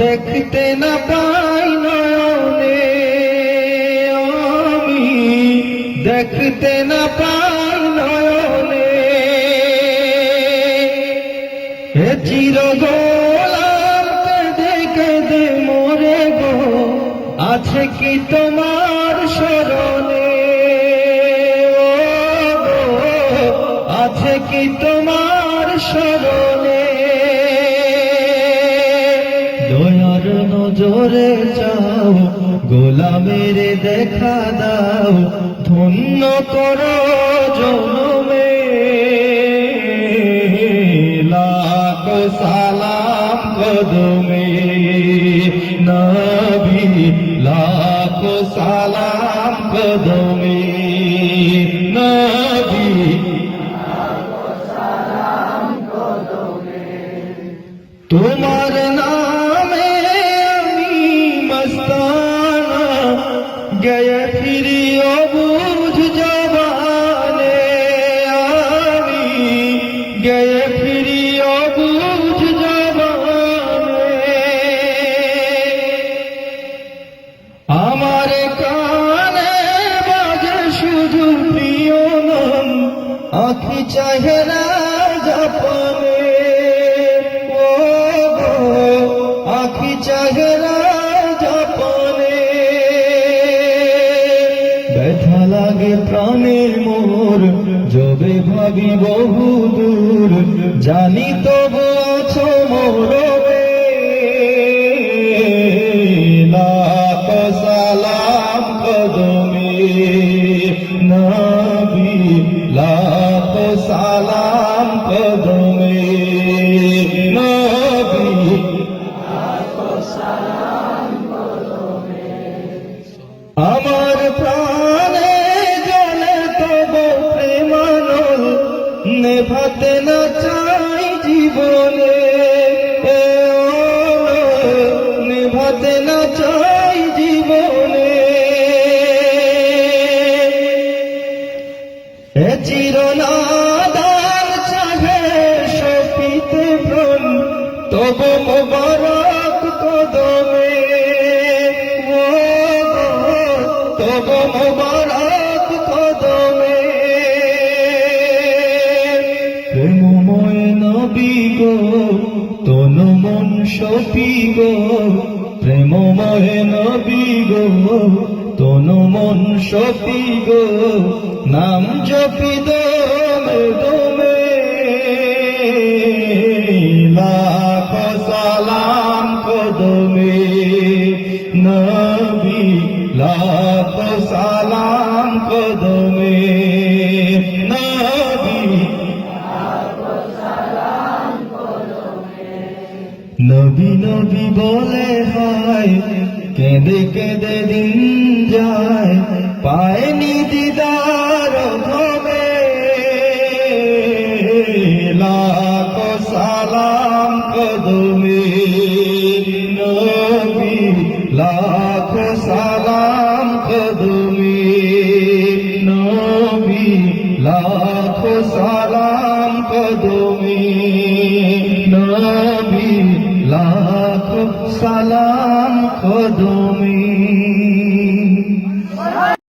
দেখতে না পাই নয়নে। আমি দেখতে না পাই নয়নে। হে চির গোলাম, কেঁদে কেঁদে মরে গো, আছে কি তোমার স্মরণে? আছে কি তোমার স্মরণে? দয়ার নজরে চাও গোলামের দেখা দাও, ধন্য করো জনমে। লাখ সালাম কদমে। নবী, লাখ সালাম কদমে। তোমার নামে আমি মস্তানা, গয়ে ফিরিও বুঝ জবানে আমি, গয়ে ফিরিও বুঝ জবানে। আমার কানে বাজে শুধু প্রিয় নাম আখি চাহেরা চাহেরা ব্যথা লাগে প্রাণের মোর যবে ভাবি বহু দূর। জানি তবু আছো লাখ সালাম কদমে। নবী সালাম আমার প্রাণে জলে তব প্রেমানল নেভাতে না চাই জীবনে। নেভাতে না চাই জীবনে। চিরনাদার চাহে সপিতে প্রাণ তব মোবারক গো, তন মন সপি গো, প্রেমময় নবী গো, তন মন সপি গো, নাম জপি দমে দমে। লাখ সালাম কদমে, নবী, লাখ নবী নবী বলে হয়, কেঁদে কেঁদে দিন যায়, পায়নি দিদার হবে লাখ সালাম কদমে নবী, লাখ সালাম কদমে নবী, লাখ সালাম কদমে নবী। লাখ সালাম খোদমি